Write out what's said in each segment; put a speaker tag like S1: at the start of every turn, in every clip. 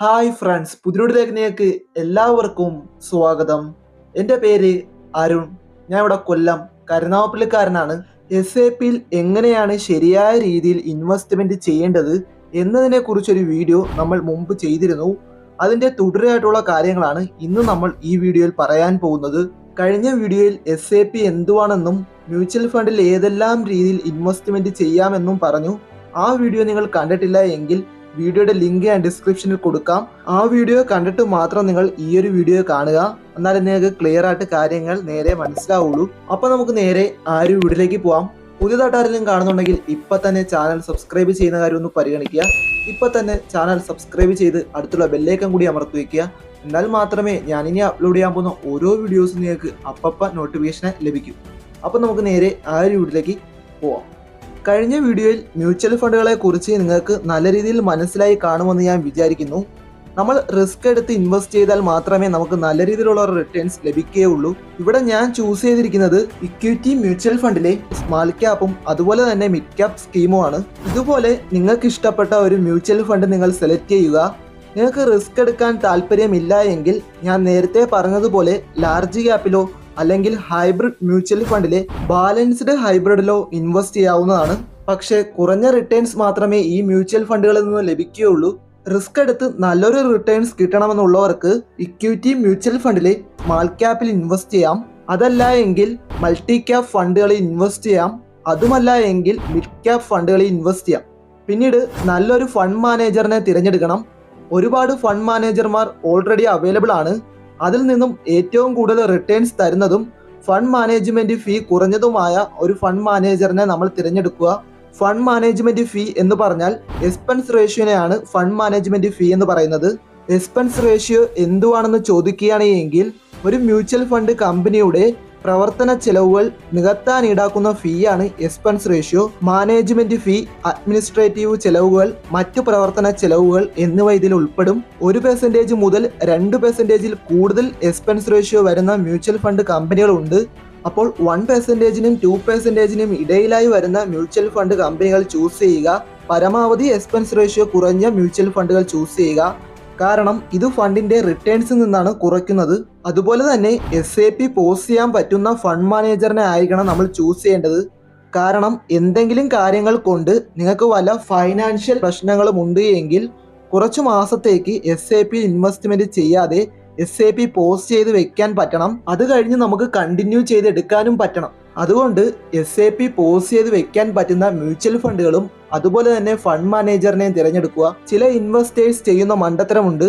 S1: Hi friends പുതിയൊരു എല്ലാവർക്കും സ്വാഗതം. എന്റെ പേര് അരുൺ. ഞാൻ ഇവിടെ കൊല്ലം കരുനാവപ്പള്ളിക്കാരനാണ് എസ് എ പിയിൽ എങ്ങനെയാണ് ശരിയായ രീതിയിൽ ഇൻവെസ്റ്റ്മെന്റ് ചെയ്യേണ്ടത് എന്നതിനെ കുറിച്ചൊരു വീഡിയോ നമ്മൾ മുമ്പ് ചെയ്തിരുന്നു. അതിന്റെ തുടരായിട്ടുള്ള കാര്യങ്ങളാണ് ഇന്ന് നമ്മൾ ഈ വീഡിയോയിൽ പറയാൻ പോകുന്നത്. കഴിഞ്ഞ വീഡിയോയിൽ എസ് എ പി എന്തുവാണെന്നും മ്യൂച്വൽ ഫണ്ടിൽ ഏതെല്ലാം രീതിയിൽ ഇൻവെസ്റ്റ്മെന്റ് ചെയ്യാമെന്നും പറഞ്ഞു. ആ വീഡിയോ നിങ്ങൾ കണ്ടിട്ടില്ല എങ്കിൽ വീഡിയോയുടെ ലിങ്ക് ഞാൻ ഡിസ്ക്രിപ്ഷനിൽ കൊടുക്കാം. ആ വീഡിയോ കണ്ടിട്ട് മാത്രം നിങ്ങൾ ഈ ഒരു വീഡിയോ കാണുക. എന്നാലും നിങ്ങൾക്ക് ക്ലിയർ ആയിട്ട് കാര്യങ്ങൾ നേരെ മനസ്സിലാവുള്ളൂ. അപ്പൊ നമുക്ക് നേരെ ആ ഒരു വീഡിയോയിലേക്ക് പോവാം. പുതിയതായിട്ട് ആരെങ്കിലും കാണുന്നുണ്ടെങ്കിൽ ഇപ്പൊ തന്നെ ചാനൽ സബ്സ്ക്രൈബ് ചെയ്യുന്ന കാര്യം ഒന്ന് പരിഗണിക്കുക. ഇപ്പൊ തന്നെ ചാനൽ സബ്സ്ക്രൈബ് ചെയ്ത് അടുത്തുള്ള ബെല്ലേക്കം കൂടി അമർത്തി വയ്ക്കുക എന്നാൽ മാത്രമേ ഞാൻ ഇനി അപ്ലോഡ് ചെയ്യാൻ പോകുന്ന ഓരോ വീഡിയോസും നിങ്ങൾക്ക് അപ്പപ്പ നോട്ടിഫിക്കേഷൻ ലഭിക്കൂ. അപ്പൊ നമുക്ക് നേരെ ആ ഒരു വീട്ടിലേക്ക് പോവാം. കഴിഞ്ഞ വീഡിയോയിൽ മ്യൂച്വൽ ഫണ്ടുകളെ കുറിച്ച് നിങ്ങൾക്ക് നല്ല രീതിയിൽ മനസ്സിലായി കാണുമെന്ന് ഞാൻ വിചാരിക്കുന്നു. നമ്മൾ റിസ്ക് എടുത്ത് ഇൻവെസ്റ്റ് ചെയ്താൽ മാത്രമേ നമുക്ക് നല്ല രീതിയിലുള്ള റിട്ടേൺസ് ലഭിക്കുകയുള്ളൂ. ഇവിടെ ഞാൻ ചൂസ് ചെയ്തിരിക്കുന്നത് ഇക്വിറ്റി മ്യൂച്വൽ ഫണ്ടിലെ സ്മാൾ ക്യാപ്പും അതുപോലെ തന്നെ മിഡ് ക്യാപ്പ് സ്കീമുമാണ് ഇതുപോലെ നിങ്ങൾക്ക് ഇഷ്ടപ്പെട്ട ഒരു മ്യൂച്വൽ ഫണ്ട് നിങ്ങൾ സെലക്ട് ചെയ്യുക. നിങ്ങൾക്ക് റിസ്ക് എടുക്കാൻ താല്പര്യമില്ല എങ്കിൽ ഞാൻ നേരത്തെ പറഞ്ഞതുപോലെ ലാർജ് ക്യാപ്പിലോ അല്ലെങ്കിൽ ഹൈബ്രിഡ് മ്യൂച്വൽ ഫണ്ടിലെ ബാലൻസ്ഡ് ഹൈബ്രിഡിലോ ഇൻവെസ്റ്റ് ചെയ്യാവുന്നതാണ്. പക്ഷേ കുറഞ്ഞ റിട്ടേൺസ് മാത്രമേ ഈ മ്യൂച്വൽ ഫണ്ടുകളിൽ നിന്ന് ലഭിക്കുകയുള്ളൂ. റിസ്ക് എടുത്ത് നല്ലൊരു റിട്ടേൺസ് കിട്ടണമെന്നുള്ളവർക്ക് ഇക്വിറ്റി മ്യൂച്വൽ ഫണ്ടിലെ സ്മാൾ ക്യാപ്പിൽ ഇൻവെസ്റ്റ് ചെയ്യാം. അതല്ല എങ്കിൽ മൾട്ടി ക്യാപ് ഫണ്ടുകളിൽ ഇൻവെസ്റ്റ് ചെയ്യാം. അതുമല്ല എങ്കിൽ മിഡ് ക്യാപ് ഫണ്ടുകളിൽ ഇൻവെസ്റ്റ് ചെയ്യാം. പിന്നീട് നല്ലൊരു ഫണ്ട് മാനേജറിനെ തിരഞ്ഞെടുക്കണം. ഒരുപാട് ഫണ്ട് മാനേജർമാർ ഓൾറെഡി അവൈലബിൾ ആണ്. അതിൽ നിന്നും ഏറ്റവും കൂടുതൽ റിട്ടേൺസ് തരുന്നതും ഫണ്ട് മാനേജ്മെന്റ് ഫീ കുറഞ്ഞതുമായ ഒരു ഫണ്ട് മാനേജറിനെ നമ്മൾ തിരഞ്ഞെടുക്കുക. ഫണ്ട് മാനേജ്മെന്റ് ഫീ എന്ന് പറഞ്ഞാൽ എക്സ്പെൻസ് റേഷ്യോനെയാണ് ഫണ്ട് മാനേജ്മെന്റ് ഫീ എന്ന് പറയുന്നത്. എക്സ്പെൻസ് റേഷ്യോ എന്തുവാണെന്ന് ചോദിക്കുകയാണെങ്കിൽ ഒരു മ്യൂച്വൽ ഫണ്ട് കമ്പനിയുടെ പ്രവർത്തന ചെലവുകൾ നികത്താൻ ഈടാക്കുന്ന ഫീയാണ് expense ratio management fee administrative ചെലവുകൾ മറ്റു പ്രവർത്തന ചെലവുകൾ എന്നിവ ഇതിൽ ഉൾപ്പെടും. ഒരു പെർസെന്റേജ് മുതൽ രണ്ട് പെർസെന്റേജിൽ കൂടുതൽ എക്സ്പെൻസ് റേഷ്യോ വരുന്ന മ്യൂച്വൽ ഫണ്ട് കമ്പനികളുണ്ട് അപ്പോൾ വൺ പെർസെന്റേജിനും ടു പെർസെന്റേജിനും ഇടയിലായി വരുന്ന മ്യൂച്വൽ ഫണ്ട് കമ്പനികൾ ചൂസ് ചെയ്യുക. പരമാവധി എക്സ്പെൻസ് റേഷ്യോ കുറഞ്ഞ മ്യൂച്വൽ ഫണ്ടുകൾ ചൂസ് ചെയ്യുക. കാരണം ഇത് ഫണ്ടിന്റെ റിട്ടേൺസിൽ നിന്നാണ് കുറയ്ക്കുന്നത്. അതുപോലെ തന്നെ എസ് എ പി പോസ്റ്റ് ചെയ്യാൻ പറ്റുന്ന ഫണ്ട് മാനേജറിനെ ആയിരിക്കണം നമ്മൾ ചൂസ് ചെയ്യേണ്ടത്. കാരണം എന്തെങ്കിലും കാര്യങ്ങൾ കൊണ്ട് നിങ്ങൾക്ക് വല്ല ഫൈനാൻഷ്യൽ പ്രശ്നങ്ങളും ഉണ്ട് എങ്കിൽ കുറച്ചു മാസത്തേക്ക് എസ് എ പി ഇൻവെസ്റ്റ്മെന്റ് ചെയ്യാതെ എസ് എ പി പോസ്റ്റ് ചെയ്ത് വെക്കാൻ പറ്റണം. അത് കഴിഞ്ഞ് നമുക്ക് കണ്ടിന്യൂ ചെയ്തെടുക്കാനും പറ്റണം. അതുകൊണ്ട് എസ് എ പി പോസ് ചെയ്ത് വെക്കാൻ പറ്റുന്ന മ്യൂച്വൽ ഫണ്ടുകളും അതുപോലെ തന്നെ ഫണ്ട് മാനേജറിനെയും തിരഞ്ഞെടുക്കുക. ചില ഇൻവെസ്റ്റേഴ്സ് ചെയ്യുന്ന മണ്ടത്തരമുണ്ട്.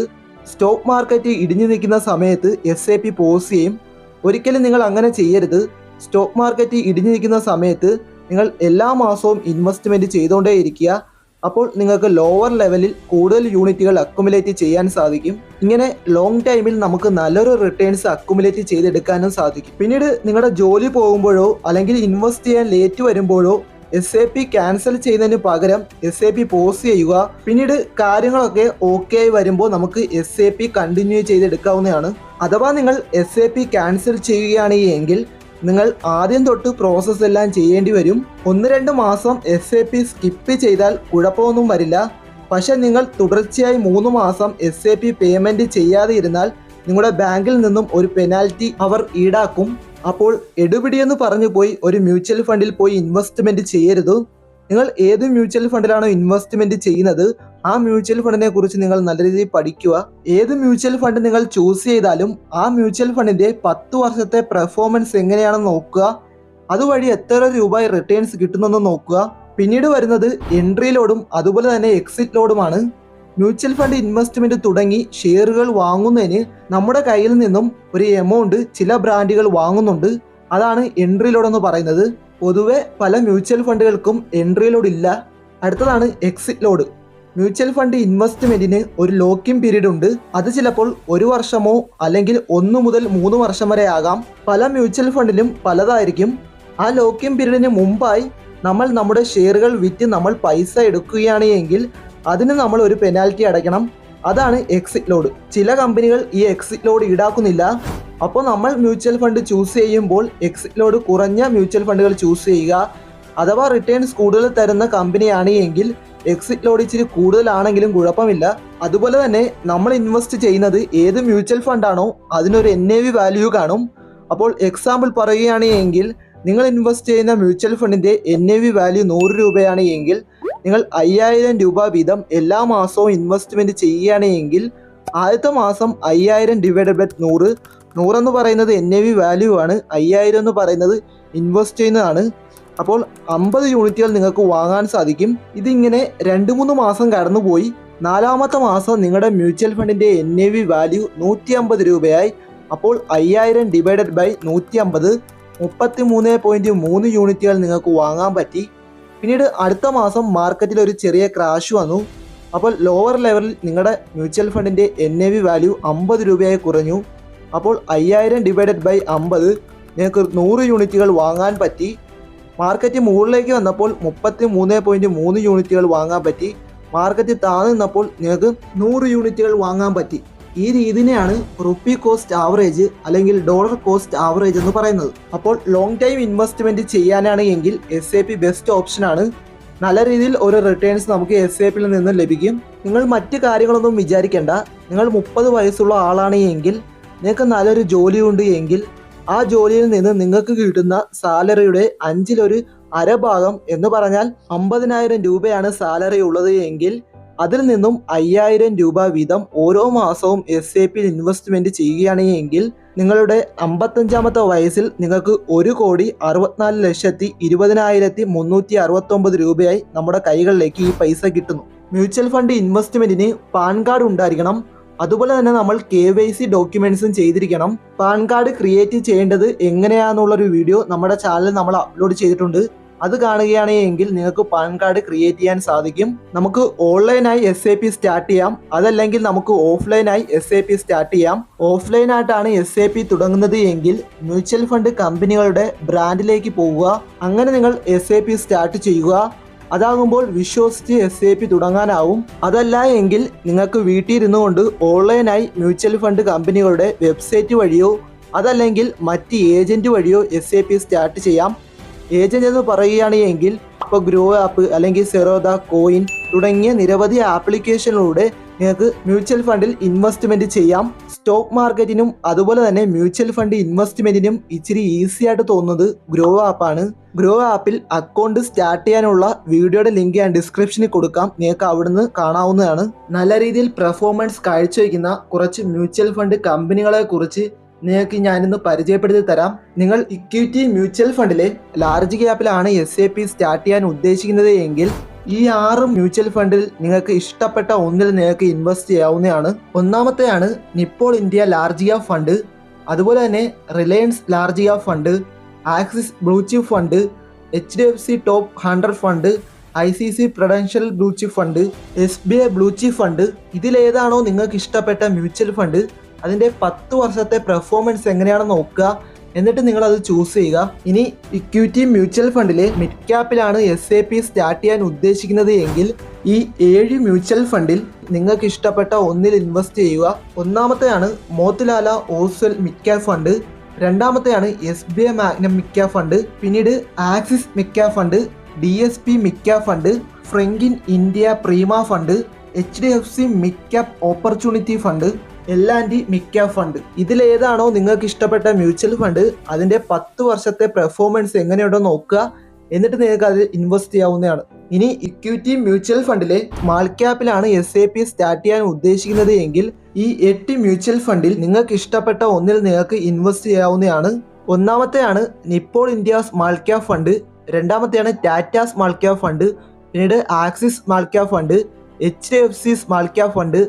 S1: സ്റ്റോക്ക് മാർക്കറ്റ് ഇടിഞ്ഞു നിൽക്കുന്ന സമയത്ത് എസ് എ പി പോസ് ചെയ്യും. ഒരിക്കലും നിങ്ങൾ അങ്ങനെ ചെയ്യരുത്. സ്റ്റോക്ക് മാർക്കറ്റ് ഇടിഞ്ഞു നിൽക്കുന്ന സമയത്ത് നിങ്ങൾ എല്ലാ മാസവും ഇൻവെസ്റ്റ്മെന്റ് ചെയ്തുകൊണ്ടേയിരിക്കുക. അപ്പോൾ നിങ്ങൾക്ക് ലോവർ ലെവലിൽ കൂടുതൽ യൂണിറ്റുകൾ അക്കുമുലേറ്റ് ചെയ്യാൻ സാധിക്കും. ഇങ്ങനെ ലോങ് ടൈമിൽ നമുക്ക് നല്ലൊരു റിട്ടേൺസ് അക്കുമുലേറ്റ് ചെയ്തെടുക്കാനും സാധിക്കും. പിന്നീട് നിങ്ങളുടെ ജോലി പോകുമ്പോഴോ അല്ലെങ്കിൽ ഇൻവെസ്റ്റ് ചെയ്യാൻ ലേറ്റ് വരുമ്പോഴോ എസ് എ പി ക്യാൻസൽ ചെയ്യുന്നതിന് പകരം എസ് എ പി പോസ് ചെയ്യുക. പിന്നീട് കാര്യങ്ങളൊക്കെ ഓക്കെ ആയി വരുമ്പോൾ നമുക്ക് എസ് എ പി കണ്ടിന്യൂ ചെയ്തെടുക്കാവുന്നതാണ്. അഥവാ നിങ്ങൾ എസ് എ പി ക്യാൻസൽ ചെയ്യുകയാണ് എങ്കിൽ നിങ്ങൾ ആദ്യം തൊട്ട് പ്രോസസ്സ് എല്ലാം ചെയ്യേണ്ടി വരും. ഒന്ന് രണ്ട് മാസം എസ് എ പി സ്കിപ്പ് ചെയ്താൽ കുഴപ്പമൊന്നും വരില്ല. പക്ഷെ നിങ്ങൾ തുടർച്ചയായി മൂന്ന് മാസം എസ് എ പി പേയ്മെന്റ് ചെയ്യാതെ ഇരുന്നാൽ നിങ്ങളുടെ ബാങ്കിൽ നിന്നും ഒരു പെനാൽറ്റി അവർ ഈടാക്കും. അപ്പോൾ എടുപിടിയെന്ന് പറഞ്ഞു പോയി ഒരു മ്യൂച്വൽ ഫണ്ടിൽ പോയി ഇൻവെസ്റ്റ്മെന്റ് ചെയ്യരുത്. നിങ്ങൾ ഏത് മ്യൂച്വൽ ഫണ്ടിലാണോ ഇൻവെസ്റ്റ്മെന്റ് ചെയ്യുന്നത്? ആ മ്യൂച്വൽ ഫണ്ടിനെ കുറിച്ച് നിങ്ങൾ നല്ല രീതിയിൽ പഠിക്കുക. ഏത് മ്യൂച്വൽ ഫണ്ട് നിങ്ങൾ ചൂസ് ചെയ്താലും ആ മ്യൂച്വൽ ഫണ്ടിന്റെ പത്ത് വർഷത്തെ പെർഫോമൻസ് എങ്ങനെയാണെന്ന് നോക്കുക. അതുവഴി എത്ര രൂപ റിട്ടേൺസ് കിട്ടുന്നെന്ന് നോക്കുക. പിന്നീട് വരുന്നത് എൻട്രി ലോഡും അതുപോലെ തന്നെ എക്സിറ്റ് ലോഡുമാണ് മ്യൂച്വൽ ഫണ്ട് ഇൻവെസ്റ്റ്മെന്റ് തുടങ്ങി ഷെയറുകൾ വാങ്ങുന്നതിന് നമ്മുടെ കയ്യിൽ നിന്നും ഒരു എമൗണ്ട് ചില ബ്രാൻഡുകൾ വാങ്ങുന്നുണ്ട്. അതാണ് എൻട്രി ലോഡ് എന്ന് പറയുന്നത്. പൊതുവെ പല മ്യൂച്വൽ ഫണ്ടുകൾക്കും എൻട്രി ലോഡ് ഇല്ല. അടുത്തതാണ് എക്സിറ്റ് ലോഡ് മ്യൂച്വൽ ഫണ്ട് ഇൻവെസ്റ്റ്മെന്റിന് ഒരു ലോക്കിംഗ് പീരീഡ് ഉണ്ട്. അത് ചിലപ്പോൾ ഒരു വർഷമോ അല്ലെങ്കിൽ ഒന്ന് മുതൽ മൂന്ന് വർഷം വരെ ആകാം. പല മ്യൂച്വൽ ഫണ്ടിലും പലതായിരിക്കും. ആ ലോക്കിംഗ് പീരീഡിന് മുമ്പായി നമ്മൾ നമ്മുടെ ഷെയറുകൾ വിറ്റ് നമ്മൾ പൈസ എടുക്കുകയാണ് എങ്കിൽ അതിന് നമ്മൾ ഒരു പെനാൽറ്റി അടയ്ക്കണം. അതാണ് എക്സിറ്റ് ലോഡ് ചില കമ്പനികൾ ഈ എക്സിറ്റ് ലോഡ് ഈടാക്കുന്നില്ല. അപ്പോൾ നമ്മൾ മ്യൂച്വൽ ഫണ്ട് ചൂസ് ചെയ്യുമ്പോൾ എക്സിറ്റ് ലോഡ് കുറഞ്ഞ മ്യൂച്വൽ ഫണ്ടുകൾ ചൂസ് ചെയ്യുക. അഥവാ റിട്ടേൺസ് കൂടുതൽ തരുന്ന കമ്പനിയാണ് എങ്കിൽ എക്സിറ്റ് ലോഡ് ഇച്ചിരി കൂടുതലാണെങ്കിലും കുഴപ്പമില്ല. അതുപോലെ തന്നെ നമ്മൾ ഇൻവെസ്റ്റ് ചെയ്യുന്നത് ഏത് മ്യൂച്വൽ ഫണ്ടാണോ അതിനൊരു എൻ എ വി വാല്യൂ കാണും. അപ്പോൾ എക്സാമ്പിൾ പറയുകയാണ് എങ്കിൽ നിങ്ങൾ ഇൻവെസ്റ്റ് ചെയ്യുന്ന മ്യൂച്വൽ ഫണ്ടിന്റെ എൻ എ വി വാല്യൂ നൂറ് രൂപയാണ് എങ്കിൽ നിങ്ങൾ അയ്യായിരം രൂപ വീതം എല്ലാ മാസവും ഇൻവെസ്റ്റ്മെന്റ് ചെയ്യുകയാണ് എങ്കിൽ ആദ്യത്തെ മാസം അയ്യായിരം ഡിവൈഡഡ് ബൈ നൂറ്. നൂറെന്ന് പറയുന്നത് എൻ എ വി വാല്യൂ ആണ്. അയ്യായിരം എന്ന് പറയുന്നത് ഇൻവെസ്റ്റ് ചെയ്യുന്നതാണ്. അപ്പോൾ അമ്പത് യൂണിറ്റുകൾ നിങ്ങൾക്ക് വാങ്ങാൻ സാധിക്കും. ഇതിങ്ങനെ രണ്ട് മൂന്ന് മാസം കടന്നുപോയി. നാലാമത്തെ മാസം നിങ്ങളുടെ മ്യൂച്വൽ ഫണ്ടിന്റെ എൻ എ വി വാല്യൂ നൂറ്റി അമ്പത് രൂപയായി. അപ്പോൾ അയ്യായിരം ഡിവൈഡഡ് ബൈ നൂറ്റി അമ്പത് മുപ്പത്തി മൂന്ന് പോയിന്റ് മൂന്ന് യൂണിറ്റുകൾ നിങ്ങൾക്ക് വാങ്ങാൻ പറ്റി. പിന്നീട് അടുത്ത മാസം മാർക്കറ്റിൽ ഒരു ചെറിയ ക്രാഷ് വന്നു. അപ്പോൾ ലോവർ ലെവലിൽ നിങ്ങളുടെ മ്യൂച്വൽ ഫണ്ടിന്റെ എൻ എ വി വാല്യൂ അമ്പത് രൂപയായി കുറഞ്ഞു. അപ്പോൾ അയ്യായിരം ഡിവൈഡഡ് ബൈ അമ്പത് നിങ്ങൾക്ക് നൂറ് യൂണിറ്റുകൾ വാങ്ങാൻ പറ്റി. മാർക്കറ്റ് മുകളിലേക്ക് വന്നപ്പോൾ മുപ്പത്തി മൂന്ന് പോയിന്റ് മൂന്ന് യൂണിറ്റുകൾ വാങ്ങാൻ പറ്റി. മാർക്കറ്റ് താഴ്ന്നു നിന്നപ്പോൾ നിങ്ങൾക്ക് നൂറ് യൂണിറ്റുകൾ വാങ്ങാൻ പറ്റി. ഈ രീതിനെയാണ് റുപ്പി കോസ്റ്റ് ആവറേജ് അല്ലെങ്കിൽ ഡോളർ കോസ്റ്റ് ആവറേജ് എന്ന് പറയുന്നത്. അപ്പോൾ ലോങ് ടൈം ഇൻവെസ്റ്റ്മെന്റ് ചെയ്യാനാണ് എങ്കിൽ എസ് എ പി ബെസ്റ്റ് ഓപ്ഷനാണ് നല്ല രീതിയിൽ ഒരു റിട്ടേൺസ് നമുക്ക് എസ് എ പിയിൽ നിന്ന് ലഭിക്കും. നിങ്ങൾ മറ്റ് കാര്യങ്ങളൊന്നും വിചാരിക്കേണ്ട. നിങ്ങൾ മുപ്പത് വയസ്സുള്ള ആളാണ് എങ്കിൽ നിങ്ങൾക്ക് നല്ലൊരു ജോലിയുണ്ട് എങ്കിൽ ആ ജോലിയിൽ നിന്ന് നിങ്ങൾക്ക് കിട്ടുന്ന സാലറിയുടെ അഞ്ചിലൊരു അരഭാഗം എന്ന് പറഞ്ഞാൽ അമ്പതിനായിരം രൂപയാണ് സാലറി ഉള്ളത് എങ്കിൽ അതിൽ നിന്നും അയ്യായിരം രൂപ വീതം ഓരോ മാസവും എസ് എ പിയിൽ ഇൻവെസ്റ്റ്മെന്റ് ചെയ്യുകയാണെങ്കിൽ നിങ്ങളുടെ അമ്പത്തഞ്ചാമത്തെ വയസ്സിൽ നിങ്ങൾക്ക് ഒരു കോടി അറുപത്തിനാല് ലക്ഷത്തി ഇരുപതിനായിരത്തി മുന്നൂറ്റി അറുപത്തൊമ്പത് രൂപയായി നമ്മുടെ കൈകളിലേക്ക് ഈ പൈസ കിട്ടുന്നു. മ്യൂച്വൽ ഫണ്ട് ഇൻവെസ്റ്റ്മെന്റിന് പാൻ കാർഡ് ഉണ്ടായിരിക്കണം. അതുപോലെ തന്നെ നമ്മൾ കെ വൈ സി ഡോക്യുമെന്റ്സും ചെയ്തിരിക്കണം. പാൻ കാർഡ് ക്രിയേറ്റ് ചെയ്യേണ്ടത് എങ്ങനെയാണെന്നുള്ളൊരു വീഡിയോ നമ്മുടെ ചാനലിൽ നമ്മൾ അപ്ലോഡ് ചെയ്തിട്ടുണ്ട്. അത് കാണുകയാണെങ്കിൽ നിങ്ങൾക്ക് പാൻ കാർഡ് ക്രിയേറ്റ് ചെയ്യാൻ സാധിക്കും. നമുക്ക് ഓൺലൈനായി എസ് എ പി സ്റ്റാർട്ട് ചെയ്യാം. അതല്ലെങ്കിൽ നമുക്ക് ഓഫ്ലൈനായി എസ് എ പി സ്റ്റാർട്ട് ചെയ്യാം. ഓഫ്ലൈനായിട്ടാണ് എസ് എ പി തുടങ്ങുന്നത് എങ്കിൽ മ്യൂച്വൽ ഫണ്ട് കമ്പനികളുടെ ബ്രാൻഡിലേക്ക് പോവുക. അങ്ങനെ നിങ്ങൾ എസ് എ പി സ്റ്റാർട്ട് ചെയ്യുക. അതാകുമ്പോൾ വിശ്വസിച്ച് എസ് ഐ പി തുടങ്ങാനാവും. അതല്ല എങ്കിൽ നിങ്ങൾക്ക് വീട്ടിൽ ഇരുന്നുകൊണ്ട് ഓൺലൈനായി മ്യൂച്വൽ ഫണ്ട് കമ്പനികളുടെ വെബ്സൈറ്റ് വഴിയോ അതല്ലെങ്കിൽ മറ്റ് ഏജന്റ് വഴിയോ എസ് ഐ പി സ്റ്റാർട്ട് ചെയ്യാം. ഏജന്റ് എന്ന് പറയുകയാണ് ഇപ്പോൾ ഗ്രോ ആപ്പ് അല്ലെങ്കിൽ സെറോദ കോയിൻ തുടങ്ങിയ നിരവധി ആപ്ലിക്കേഷനിലൂടെ നിങ്ങൾക്ക് മ്യൂച്വൽ ഫണ്ടിൽ ഇൻവെസ്റ്റ്മെന്റ് ചെയ്യാം. സ്റ്റോക്ക് മാർക്കറ്റിനും അതുപോലെ തന്നെ മ്യൂച്വൽ ഫണ്ട് ഇൻവെസ്റ്റ്മെന്റിനും ഇച്ചിരി ഈസി ആയിട്ട് തോന്നുന്നത് ഗ്രോ ആപ്പാണ് ഗ്രോ ആപ്പിൽ അക്കൗണ്ട് സ്റ്റാർട്ട് ചെയ്യാനുള്ള വീഡിയോയുടെ ലിങ്ക് ഞാൻ ഡിസ്ക്രിപ്ഷനിൽ കൊടുക്കാം. നിങ്ങൾക്ക് അവിടുന്ന് കാണാവുന്നതാണ്. നല്ല രീതിയിൽ പെർഫോമൻസ് കാഴ്ചവെക്കുന്ന കുറച്ച് മ്യൂച്വൽ ഫണ്ട് കമ്പനികളെ കുറിച്ച് നിങ്ങൾക്ക് ഞാനിന്ന് പരിചയപ്പെടുത്തി തരാം. നിങ്ങൾ ഇക്വിറ്റി മ്യൂച്വൽ ഫണ്ടിലെ ലാർജ് ക്യാപ്പിലാണ് എസ് എ പി സ്റ്റാർട്ട് ചെയ്യാൻ ഉദ്ദേശിക്കുന്നത് എങ്കിൽ ഈ ആറ് മ്യൂച്വൽ ഫണ്ടിൽ നിങ്ങൾക്ക് ഇഷ്ടപ്പെട്ട ഒന്നിൽ നിങ്ങൾക്ക് ഇൻവെസ്റ്റ് ചെയ്യാവുന്നതാണ്. ഒന്നാമത്തെയാണ് Nippon India large cap fund അതുപോലെ തന്നെ Reliance large cap fund Axis blue chip fund H D F C top hundred fund I C C Prudential blue chip fund S B I blue chip fund ഇതിലേതാണോ നിങ്ങൾക്ക് ഇഷ്ടപ്പെട്ട mutual fund അതിന്റെ പത്ത് വർഷത്തെ performance എങ്ങനെയാണെന്ന് നോക്കുക. എന്നിട്ട് നിങ്ങൾ അത് ചൂസ് ചെയ്യുക. ഇനി ഇക്വിറ്റി മ്യൂച്വൽ ഫണ്ടിലെ മിഡ് ക്യാപ്പിലാണ് എസ് എ പി സ്റ്റാർട്ട് ചെയ്യാൻ ഉദ്ദേശിക്കുന്നത് എങ്കിൽ ഈ ഏഴ് മ്യൂച്വൽ ഫണ്ടിൽ നിങ്ങൾക്ക് ഇഷ്ടപ്പെട്ട ഒന്നിൽ ഇൻവെസ്റ്റ് ചെയ്യുക. ഒന്നാമത്തെയാണ് Motilal Oswal mid cap fund രണ്ടാമത്തെയാണ് S B I Magnum cap fund പിന്നീട് Axis cap fund D S P cap fund Franklin India Prima fund H D F C mid cap opportunity fund L മിക്ക fund. ഇതിലേതാണോ നിങ്ങൾക്ക് ഇഷ്ടപ്പെട്ട mutual fund അതിന്റെ പത്ത് വർഷത്തെ performance എങ്ങനെയുണ്ടോ നോക്കുക. എന്നിട്ട് നിങ്ങൾക്ക് അതിൽ ഇൻവെസ്റ്റ് ചെയ്യാവുന്നതാണ്. ഇനി ഇക്വിറ്റി മ്യൂച്വൽ ഫണ്ടിലെ സ്മാൾ ക്യാപ്പിലാണ് എസ് എ പി സ്റ്റാർട്ട് ചെയ്യാൻ ഉദ്ദേശിക്കുന്നത് എങ്കിൽ ഈ എട്ട് മ്യൂച്വൽ ഫണ്ടിൽ നിങ്ങൾക്ക് ഇഷ്ടപ്പെട്ട ഒന്നിൽ നിങ്ങൾക്ക് ഇൻവെസ്റ്റ് ചെയ്യാവുന്നതാണ്. ഒന്നാമത്തെയാണ് Nippon India small cap fund രണ്ടാമത്തെയാണ് Tata small cap fund പിന്നീട് Axis small cap fund H D F C small cap fund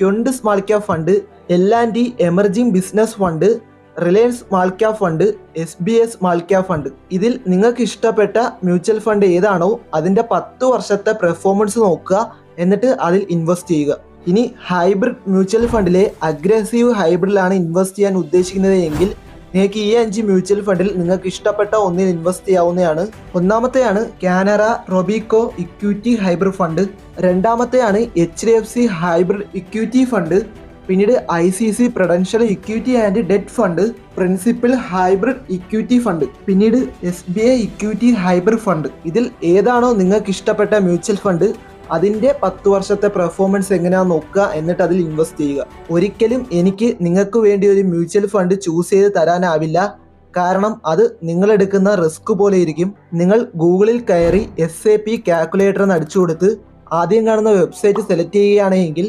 S1: Quant small cap fund L and D emerging business fund Reliance small cap fund S B S small cap fund ഇതിൽ നിങ്ങൾക്ക് ഇഷ്ടപ്പെട്ട mutual fund ഏതാണോ അതിന്റെ പത്ത് വർഷത്തെ performance നോക്കുക. എന്നിട്ട് അതിൽ ഇൻവെസ്റ്റ് ചെയ്യുക. ഇനി ഹൈബ്രിഡ് മ്യൂച്വൽ ഫണ്ടിലെ അഗ്രസീവ് ഹൈബ്രിഡിലാണ് ഇൻവെസ്റ്റ് ചെയ്യാൻ ഉദ്ദേശിക്കുന്നത് എങ്കിൽ നിങ്ങൾക്ക് ഈ അഞ്ച് മ്യൂച്വൽ ഫണ്ടിൽ നിങ്ങൾക്ക് ഇഷ്ടപ്പെട്ട ഒന്നിൽ ഇൻവെസ്റ്റ് ചെയ്യാവുന്നതാണ്. ഒന്നാമത്തെയാണ് Canara Robeco equity hybrid fund. രണ്ടാമത്തെയാണ് H D F C hybrid equity fund. പിന്നീട് I C C Prudential equity and debt fund Principal hybrid equity fund പിന്നീട് S B I equity hybrid fund ഇതിൽ ഏതാണോ നിങ്ങൾക്ക് ഇഷ്ടപ്പെട്ട mutual fund അതിന്റെ പത്ത് വർഷത്തെ performance എങ്ങനെയാണെന്ന് നോക്കുക എന്നിട്ട് അതിൽ ഇൻവെസ്റ്റ് ചെയ്യുക. ഒരിക്കലും എനിക്ക് നിങ്ങൾക്ക് വേണ്ടി ഒരു മ്യൂച്വൽ ഫണ്ട് ചൂസ് ചെയ്ത് തരാനാവില്ല. കാരണം അത് നിങ്ങൾ എടുക്കുന്ന റിസ്ക് പോലെ ഇരിക്കും. നിങ്ങൾ ഗൂഗിളിൽ കയറി എസ് എ പി കാൽക്കുലേറ്റർ എന്ന് അടിച്ചു കൊടുത്ത് ആദ്യം കാണുന്ന വെബ്സൈറ്റ് സെലക്ട് ചെയ്യുകയാണെങ്കിൽ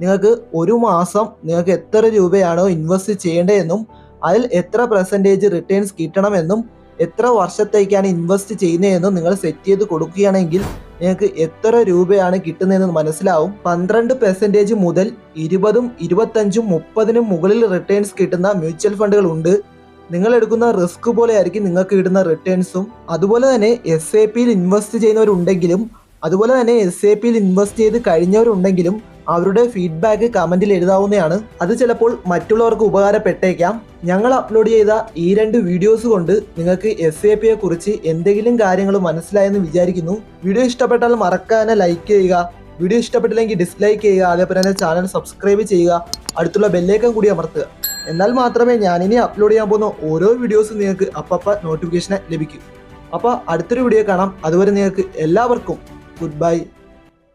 S1: നിങ്ങൾക്ക് ഒരു മാസം നിങ്ങൾക്ക് എത്ര രൂപയാണോ ഇൻവെസ്റ്റ് ചെയ്യേണ്ടതെന്നും അതിൽ എത്ര പെർസെന്റേജ് റിട്ടേൺസ് കിട്ടണമെന്നും എത്ര വർഷത്തേക്കാണ് ഇൻവെസ്റ്റ് ചെയ്യുന്നതെന്ന് നിങ്ങൾ സെറ്റ് ചെയ്ത് കൊടുക്കുകയാണെങ്കിൽ നിങ്ങൾക്ക് എത്ര രൂപയാണ് കിട്ടുന്നതെന്ന് മനസ്സിലാവും. പന്ത്രണ്ട് പെർസെന്റേജ് മുതൽ ഇരുപതും ഇരുപത്തഞ്ചും മുപ്പതിനും മുകളിൽ റിട്ടേൺസ് കിട്ടുന്ന മ്യൂച്വൽ ഫണ്ടുകൾ ഉണ്ട് നിങ്ങൾ എടുക്കുന്ന റിസ്ക് പോലെ ആയിരിക്കും നിങ്ങൾക്ക് കിട്ടുന്ന റിട്ടേൺസും അതുപോലെ തന്നെ എസ് എ പിയിൽ ഇൻവെസ്റ്റ് ചെയ്യുന്നവരുണ്ടെങ്കിലും അതുപോലെ തന്നെ എസ് എ പിയിൽ ഇൻവെസ്റ്റ് ചെയ്ത് കഴിഞ്ഞവരുണ്ടെങ്കിലും അവരുടെ ഫീഡ്ബാക്ക് കമന്റിൽ എഴുതാവുന്നതാണ്. അത് ചിലപ്പോൾ മറ്റുള്ളവർക്ക് ഉപകാരപ്പെട്ടേക്കാം. ഞങ്ങൾ അപ്ലോഡ് ചെയ്ത ഈ രണ്ട് വീഡിയോസ് കൊണ്ട് നിങ്ങൾക്ക് എസ് എ പിയെ കുറിച്ച് എന്തെങ്കിലും കാര്യങ്ങൾ മനസ്സിലായെന്ന് വിചാരിക്കുന്നു. വീഡിയോ ഇഷ്ടപ്പെട്ടാൽ മറക്കാതെ ലൈക്ക് ചെയ്യുക. വീഡിയോ ഇഷ്ടപ്പെട്ടില്ലെങ്കിൽ ഡിസ്ലൈക്ക് ചെയ്യുക. അതേപോലെ തന്നെ ചാനൽ സബ്സ്ക്രൈബ് ചെയ്യുക. അടുത്തുള്ള ബെല്ലേക്കം കൂടി അമർത്തുക. എന്നാൽ മാത്രമേ ഞാനിനി അപ്ലോഡ് ചെയ്യാൻ പോകുന്ന ഓരോ വീഡിയോസും നിങ്ങൾക്ക് അപ്പപ്പ നോട്ടിഫിക്കേഷൻ ലഭിക്കൂ. അപ്പോൾ അടുത്തൊരു വീഡിയോ കാണാം. അതുവരെ നിങ്ങൾക്ക് എല്ലാവർക്കും ഗുഡ് ബൈ